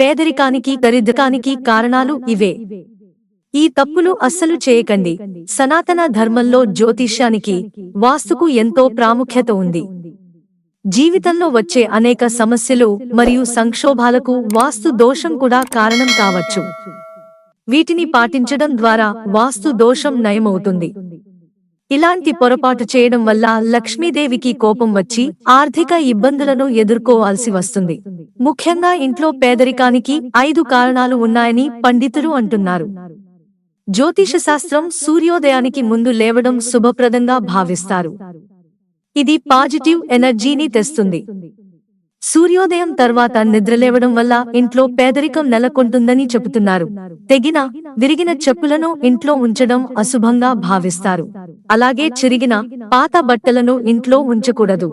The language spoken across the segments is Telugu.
పేదరికానికి దరిద్రకానికి కారణాలు ఇవే. ఈ తప్పులు అస్సలు చేయకండి. సనాతన ధర్మంలో జ్యోతిష్యానికి వాస్తుకు ఎంతో ప్రాముఖ్యత ఉంది. జీవితంలో వచ్చే అనేక సమస్యలు మరియు సంక్షోభాలకు వాస్తు దోషం కూడా కారణం కావచ్చు. వీటిని పాటించడం ద్వారా వాస్తు దోషం నయమవుతుంది. ఇలాంటి పొరపాటు చేయడం వల్ల లక్ష్మీదేవికి కోపం వచ్చి ఆర్థిక ఇబ్బందులను ఎదుర్కోవాల్సి వస్తుంది. ముఖ్యంగా ఇంట్లో పేదరికానికి ఐదు కారణాలు ఉన్నాయని పండితులు అంటున్నారు. జ్యోతిష శాస్త్రం సూర్యోదయానికి ముందు లేవడం శుభప్రదంగా భావిస్తారు. ఇది పాజిటివ్ ఎనర్జీని తెస్తుంది. సూర్యోదయం తర్వాత నిద్రలేవడం వల్ల ఇంట్లో పేదరికం నెలకొంటుందని చెబుతున్నారు. తెగిన విరిగిన చెప్పులను ఇంట్లో ఉంచడం అశుభంగా భావిస్తారు. అలాగే చిరిగిన పాత బట్టలను ఇంట్లో ఉంచకూడదు.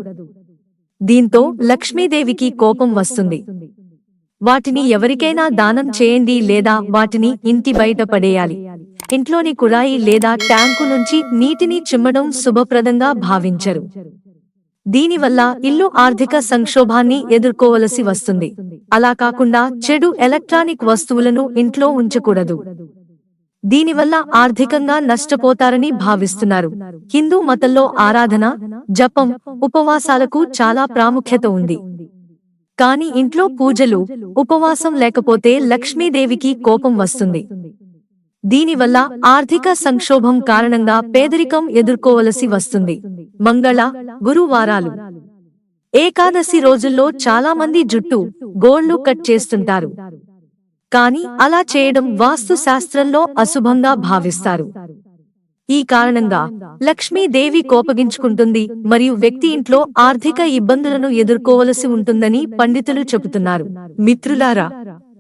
దీంతో లక్ష్మీదేవికి కోపం వస్తుంది. వాటిని ఎవరికైనా దానం చేయండి లేదా వాటిని ఇంటి బయట పడేయాలి. ఇంట్లోని కుళాయి లేదా ట్యాంకు నుంచి నీటిని చిమ్మడం శుభప్రదంగా భావించరు. దీనివల్ల ఇల్లు ఆర్థిక సంక్షోభాన్ని ఎదుర్కోవలసి వస్తుంది. అలా కాకుండా చెడు ఎలక్ట్రానిక్ వస్తువులను ఇంట్లో ఉంచకూడదు. దీనివల్ల ఆర్థికంగా నష్టపోతారని భావిస్తున్నారు. హిందూ మతంలో ఆరాధన జపం ఉపవాసాలకు చాలా ప్రాముఖ్యత ఉంది. కాని ఇంట్లో పూజలు ఉపవాసం లేకపోతే లక్ష్మీదేవికి కోపం వస్తుంది. దీనివల్ల ఆర్థిక సంక్షోభం కారణంగా పేదరికం ఎదుర్కోవలసి వస్తుంది. మంగళ గురువారాలు. ఏకాదశి రోజుల్లో చాలా మంది జుట్టు గోళ్ళు కట్ చేస్తుంటారు. కాని అలా చేయడం వాస్తు శాస్త్రంలో అశుభంగా భావిస్తారు. ఈ కారణంగా లక్ష్మీదేవి కోపగించుకుంటుంది మరియు వ్యక్తి ఇంట్లో ఆర్థిక ఇబ్బందులను ఎదుర్కోవలసి ఉంటుందని పండితులు చెబుతున్నారు. మిత్రులారా